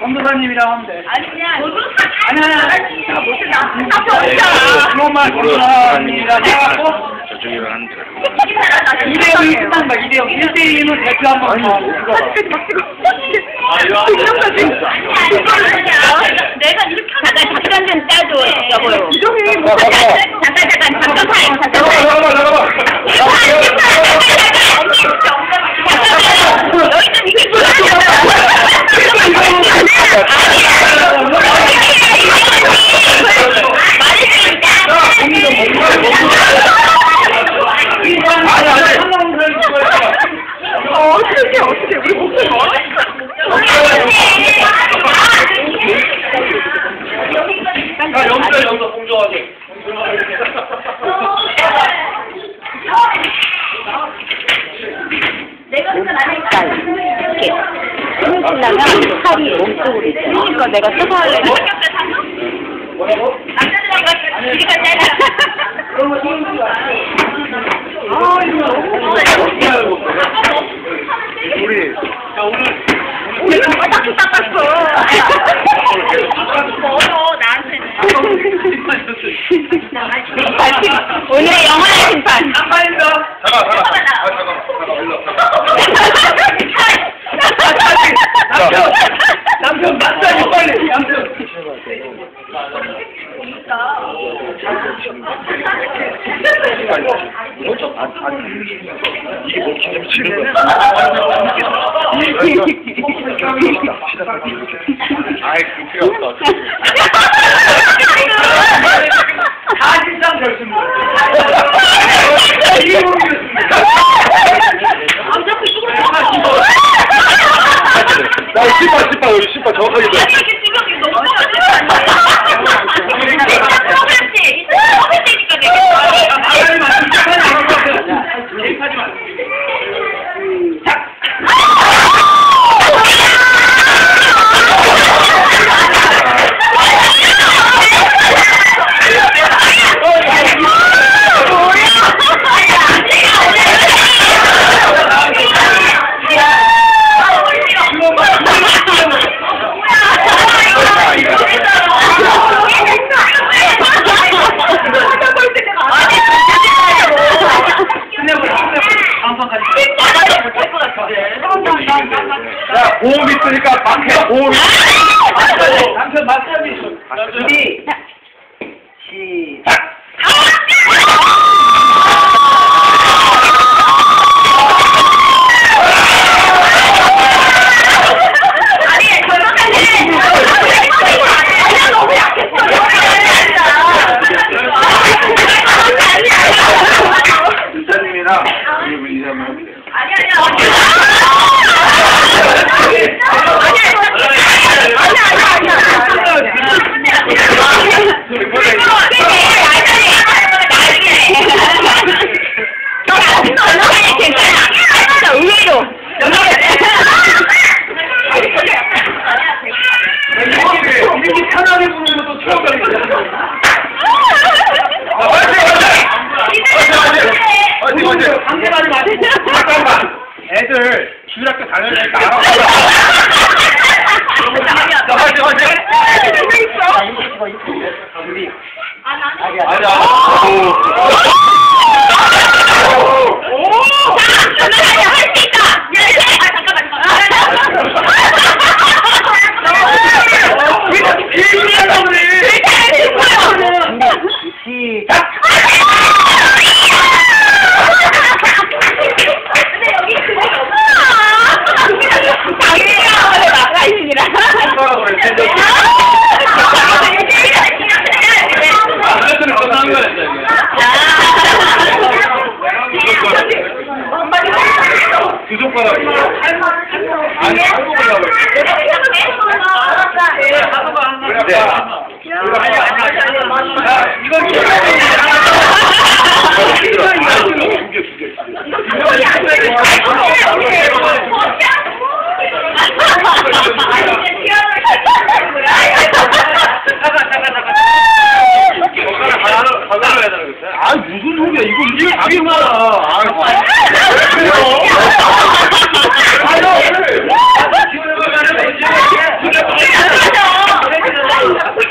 검도사님이라고 하면 돼. 아니 그냥 아니, 아니, 아니. 나 못해 나. 그놈만 검도사님이라고 해갖고, 저쪽이랑 한 줄. 2대0이 끝난 거야, 2대0. 1대2는 대표 한번 더. 내가 이렇게 잠깐 잠깐 좀 짜줘 여보요. 아, 잠깐 잠깐 잠깐 타임 잠깐 타임. 잠깐만, 잠깐 어떻게 어떻게 우리 목소리 야, 여기서, 여기서 공정하게. 내가 그건 안 했다. 이렇게 힘을 쓰려면 팔이 몸쪽으로 있어요. 그러니까 내가 써서 할래. 뭐라고? 남자들이 이거 짧아. 아, 이거 너무 우리, 자, 오늘. 우리 너무 딱히 닦았어. 멀어 나한테는. 오늘의 영원한 심판. 한 마리더. 잠깐, 잠깐. 아, 잠깐. 잠깐, 일로. 남편, 남편 맞다니 빨리. 남편. 이게 뭐 기념 치는 아이, 그 필요 없어. 사실상 결승부. 야, 신발, 신발, 우리 신발 정확하게 돼. 이게 지금 이거 너무 프로그램지. 프로그램이니까 되겠다. 아가리 맞추면 시간이 안 걸려. 개입하지 마. 끝내버려. 다음판까지. 야, 보험 있으니까 보험. 남편. 준비. 시작. 이사님이랑 우리 우리 이사 한번 해보세요. 의외로. 이렇게 편하게 부르는 것도 처음 봤어. 아, 화이팅, 화이팅! 화이팅, 화이팅! 상대방이 맞고. 잠깐만. 애들 주일학교 다녀야니까 알아. 자, 화이팅, 화이팅! 준비. 아니야. 시작. 손가락으로 이렇게 그랬더니 건강한 거야, 이제. 두 손가락. 아니, 한국. 네. 자, 이건 두개, 두 개, 두 개. 잠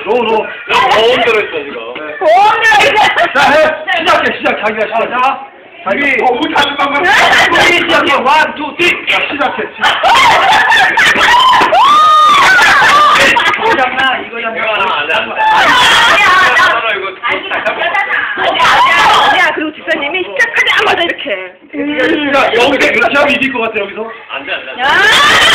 너무 너무 너무 들어있어 지금. 자, 해. 시작해, 시작. 자기가 시작. 자, 자기. 어, 우리 다시 한번. 우리 시작해. 원, 투, 쓰리. 여기서 유치하면 이길 것 같아 여기서? 안돼 안돼